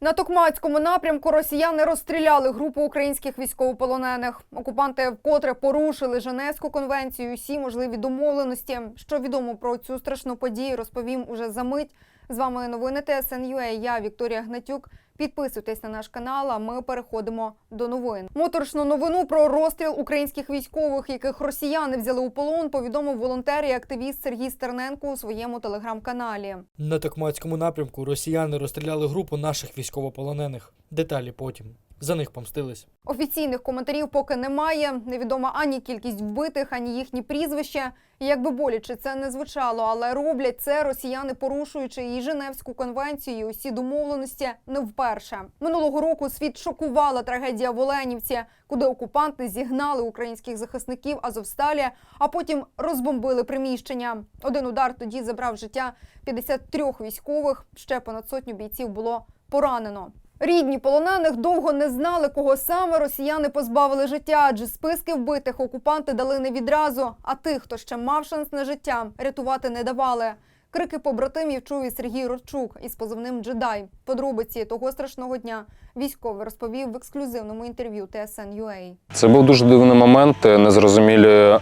На Токмацькому напрямку росіяни розстріляли групу українських військовополонених. Окупанти вкотре порушили Женевську конвенцію. Усі можливі домовленості. Що відомо про цю страшну подію, розповім уже за мить. З вами новини ТСНЮА. Я Вікторія Гнатюк. Підписуйтесь на наш канал. А ми переходимо до новин. Моторошну новину про розстріл українських військових, яких росіяни взяли у полон. Повідомив волонтер і активіст Сергій Стерненко у своєму телеграм-каналі. На Токмацькому напрямку росіяни розстріляли групу наших військовополонених. Деталі потім. За них помстились. Офіційних коментарів поки немає. Невідома ані кількість вбитих, ані їхні прізвища. І як боляче це не звучало, але роблять це росіяни, порушуючи і Женевську конвенцію, і усі домовленості не вперше. Минулого року світ шокувала трагедія в Оленівці, куди окупанти зігнали українських захисників Азовсталі, а потім розбомбили приміщення. Один удар тоді забрав життя 53 військових. Ще понад сотню бійців було поранено. Рідні полонених довго не знали, кого саме росіяни позбавили життя, адже списки вбитих окупанти дали не відразу. А тих, хто ще мав шанс на життя, рятувати не давали. Крики побратимів чув і Сергій Родчук із позивним Джедай. Подробиці того страшного дня військовий розповів в ексклюзивному інтерв'ю TSN.ua. Це був дуже дивний момент, незрозумілі, е,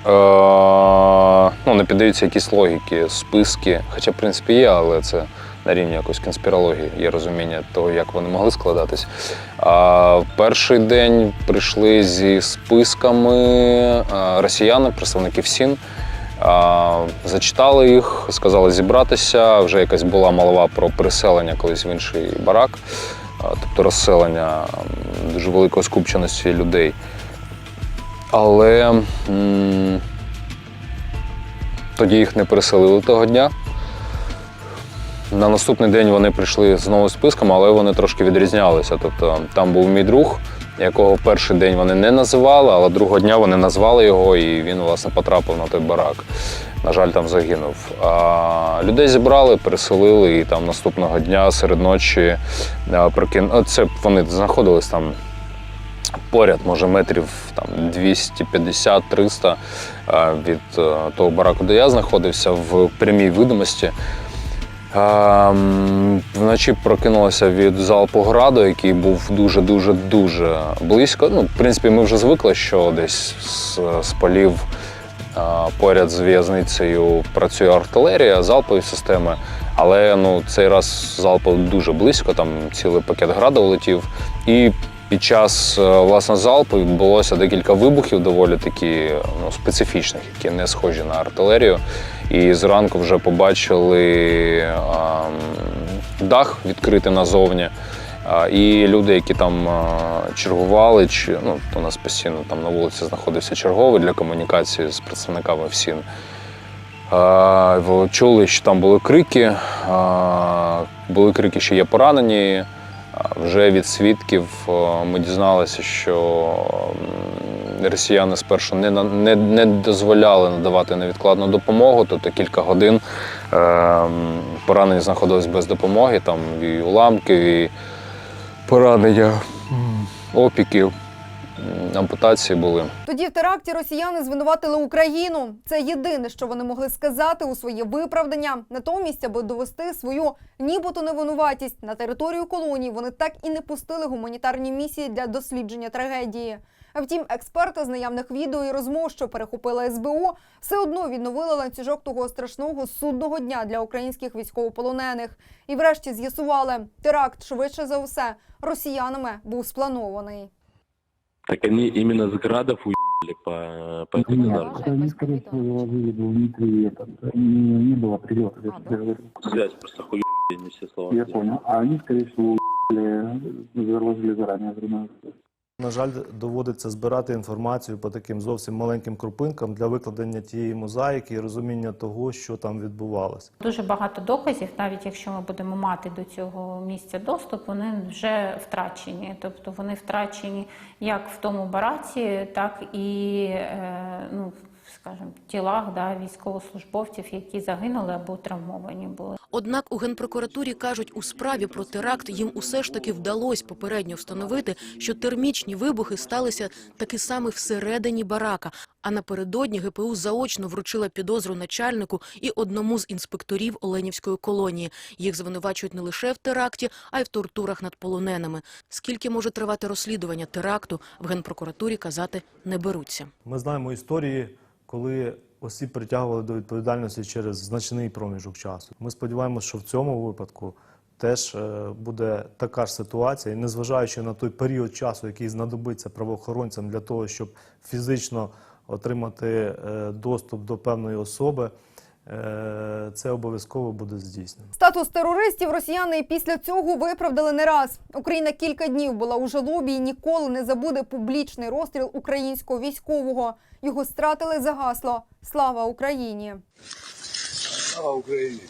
ну, не піддаються якісь логіки, списки. Хоча, в принципі, є, але це на рівні якоїсь конспірології, є розуміння того, як вони могли складатись. А перший день прийшли зі списками росіяни, представники ФСІН. А, Зачитали їх, сказали зібратися. Вже якась була мова про переселення колись в інший барак, тобто розселення дуже великої скупченості людей. Але м, тоді їх не переселили того дня. На наступний день вони прийшли знову списком, але вони трошки відрізнялися. Тобто там був мій друг, якого перший день вони не називали, але другого дня вони назвали його, і він власне потрапив на той барак. На жаль, там загинув. А людей зібрали, переселили, і там наступного дня серед ночі а, прикин... Це вони знаходились там поряд, може, метрів там 250-300 від е, того бараку, де я знаходився, в прямій видимості. А, м, Вночі прокинулося від залпу граду, який був дуже-дуже дуже близько. Ну, в принципі, ми вже звикли, що десь з, з полів а, поряд з в'язницею працює артилерія, залпові системи. Але ну, цей раз залп дуже близько, там цілий пакет граду влетів. І під час е, власне залпу відбулося декілька вибухів, доволі такі ну, специфічних, які не схожі на артилерію. І зранку вже побачили дах відкритий назовні. І люди, які там чергували, чи ну у нас постійно там на вулиці знаходився черговий для комунікації з представниками ФСІН. А, Чули, що там були крики, були крики, що є поранені. Вже від свідків ми дізналися, що росіяни спершу не, на- не, не дозволяли надавати невідкладну допомогу, тобто кілька годин е, поранені знаходились без допомоги, там і уламків, і поранення, опіків, ампутації були. Тоді в теракті росіяни звинуватили Україну. Це єдине, що вони могли сказати у своє виправдання. Натомість, аби довести свою нібито невинуватість на територію колонії, вони так і не пустили гуманітарні місії для дослідження трагедії. А втім, експерти з наявних відео і розмов, що перехопила СБУ, все одно відновили ланцюжок того страшного судного дня для українських військовополонених. І врешті з'ясували, теракт швидше за все росіянами був спланований. Так они именно с градов уебали по, по этому Нет, удару. это они, скорее всего, заложили бы внутри этот, не, не было прилета, я тебе говорю. Связь просто хуебали, не все слова. Я понял. А они, скорее всего, уебали, заложили заранее времена. на жаль, доводиться збирати інформацію по таким зовсім маленьким крупинкам для викладення тієї мозаїки і розуміння того, що там відбувалося. Дуже багато доказів, навіть якщо ми будемо мати до цього місця доступ, вони вже втрачені. Тобто вони втрачені як в тому бараці, так і е, ну, скажімо, тілах да, військовослужбовців, які загинули або травмовані були. Однак у генпрокуратурі кажуть, у справі про теракт їм усе ж таки вдалося попередньо встановити, що термічні вибухи сталися таки саме всередині барака, А напередодні ГПУ заочно вручила підозру начальнику і одному з інспекторів Оленівської колонії. Їх звинувачують не лише в теракті, а й в тортурах над полоненими. Скільки може тривати розслідування теракту, в Генпрокуратурі казати не беруться. Ми знаємо історії, коли осіб притягували до відповідальності через значний проміжок часу. Ми сподіваємося, що в цьому випадку теж е, буде така ж ситуація, і незважаючи на той період часу, який знадобиться правоохоронцям для того, щоб фізично отримати е, доступ до певної особи, е, це обов'язково буде здійснено. Статус терористів росіяни і після цього виправдали не раз. Україна кілька днів була у жалобі і ніколи не забуде публічний розстріл українського військового. Його стратили за гасло Слава Україні. Слава Україні!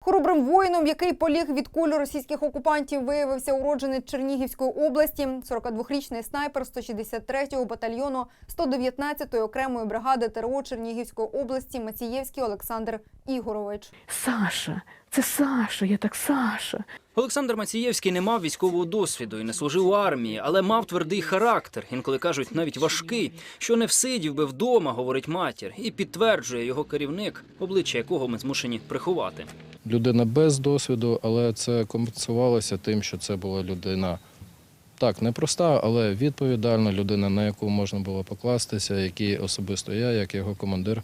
Хоробрим воїном, який поліг від куль російських окупантів, виявився уродженець Чернігівської області, 42-річний снайпер 163-го батальйону 119-ї окремої бригади ТРО Чернігівської області Мацієвський Олександр Ігорович. Саша, це Саша, я так Саша. Олександр Мацієвський не мав військового досвіду і не служив у армії, але мав твердий характер, інколи кажуть, навіть важкий, що не всидів би вдома, говорить матір, і підтверджує його керівник, обличчя якого ми змушені приховати. людина без досвіду, але це компенсувалося тим, що це була людина так, непроста, але відповідальна людина, на яку можна було покластися, якій особисто я, як його командир,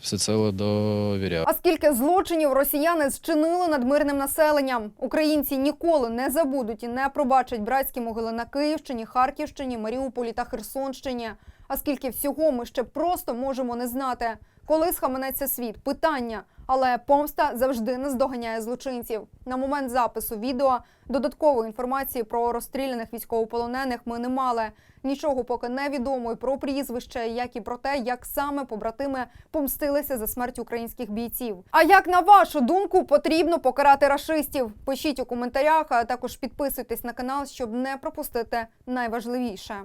всецело довіряв. А скільки злочинів росіяни зчинили над мирним населенням? Українці ніколи не забудуть і не пробачать братські могили на Київщині, Харківщині, Маріуполі та Херсонщині. А скільки всього ми ще просто можемо не знати. Коли схаменеться світ? Питання. Але помста завжди наздоганяє злочинців. На момент запису відео додаткової інформації про розстріляних військовополонених ми не мали. Нічого поки не відомо і про прізвище, як і про те, як саме побратими помстилися за смерть українських бійців. А як на вашу думку потрібно покарати рашистів? Пишіть у коментарях, а також підписуйтесь на канал, щоб не пропустити найважливіше.